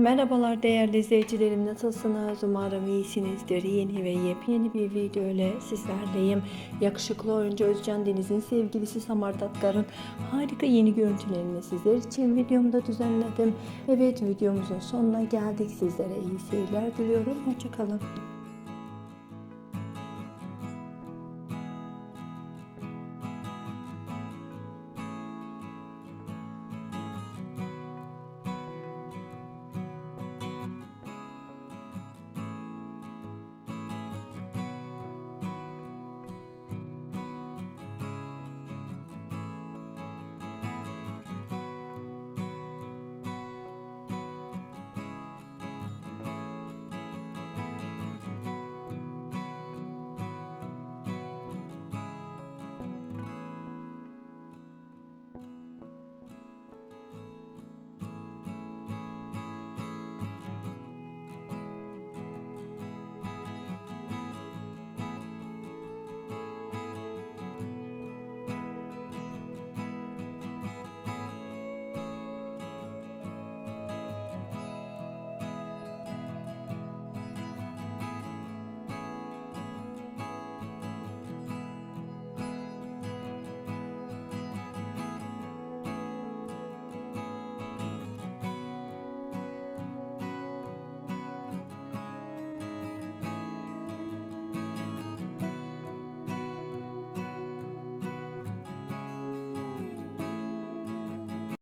Merhabalar değerli izleyicilerim nasılsınız? Umarım iyisinizdir. Yeni ve yepyeni bir video ile sizlerleyim. Yakışıklı oyuncu Özcan Deniz'in sevgilisi Samar Datkar'ın harika yeni görüntülerini sizler için videomda düzenledim. Evet videomuzun sonuna geldik. Sizlere iyi seyirler diliyorum. Hoşçakalın.